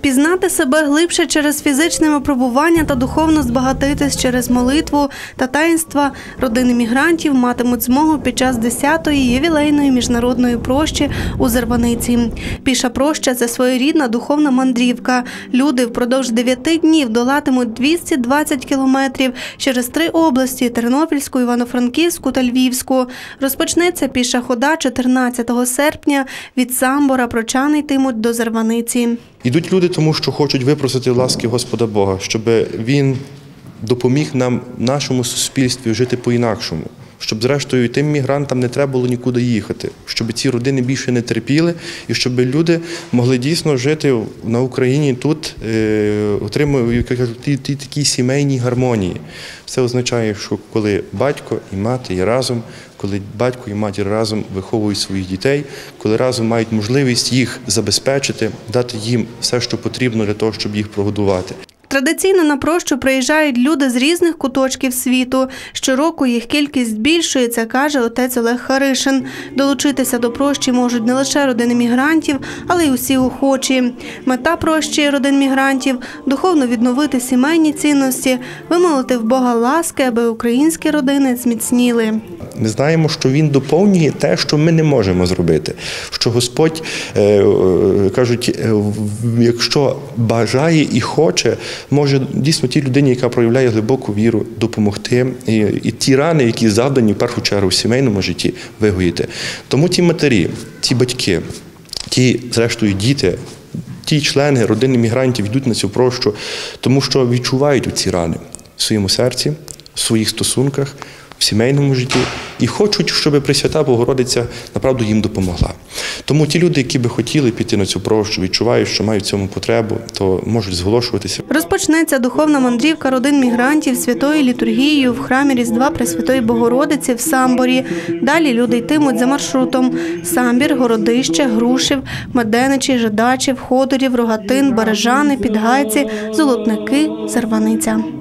Пізнати себе глибше через фізичне випробування та духовно збагатитись через молитву та таїнства родини мігрантів матимуть змогу під час 10-ї ювілейної міжнародної прощі у Зерваниці. Піша проща це своєрідна духовна мандрівка. Люди впродовж 9 днів долатимуть 220 кілометрів через три області Тернопільську, Івано-Франківську та Львівську. Розпочнеться піша хода 14 серпня від Самбора. Прочани йтимуть до Зерваниці. Ідуть люди, тому що хочуть випросити ласки Господа Бога, щоб Він допоміг нам, нашому суспільстві, жити по-інакшому. Щоб, зрештою, тим мігрантам не треба було нікуди їхати, щоб ці родини більше не терпіли, і щоб люди могли дійсно жити на Україні тут, е, отримують ті, такі сімейні гармонії. Це означає, що коли батько і мати є разом, коли батько і матір разом виховують своїх дітей, коли разом мають можливість їх забезпечити, дати їм все, що потрібно для того, щоб їх прогодувати. Традиційно на прощу приїжджають люди з різних куточків світу. Щороку їх кількість збільшується, каже отець Олег Харишин. Долучитися до прощі можуть не лише родини мігрантів, але й усі охочі. Мета прощі родин мігрантів духовно відновити сімейні цінності, вимолити в Бога ласки, аби українські родини зміцніли. Ми знаємо, що він доповнює те, що ми не можемо зробити. Що Господь е, е, кажуть, е, якщо бажає і хоче, може дійсно тій людині, яка проявляє глибоку віру, допомогти і, і ті рани, які завдані в першу чергу в сімейному житті, вигоїти. Тому ті матері, ті батьки, ті, зрештою, діти. Ті члени родини мігрантів йдуть на цю прощу, тому що відчувають ці рани в своєму серці, в своїх стосунках, в сімейному житті і хочуть, щоб Пресвята Богородиця направду їм допомогла. Тому ті люди, які би хотіли піти на цю прощу, відчувають, що мають в цьому потребу, то можуть зголошуватися. Розпочнеться духовна мандрівка родин мігрантів святою літургією в храмі Різдва Пресвятої Богородиці в Самборі. Далі люди йтимуть за маршрутом: Самбір, Городище, Грушів, Меденичі, Жидачів, Ходорів, Рогатин, Бережани, Підгайці, Золотники, Зарваниця.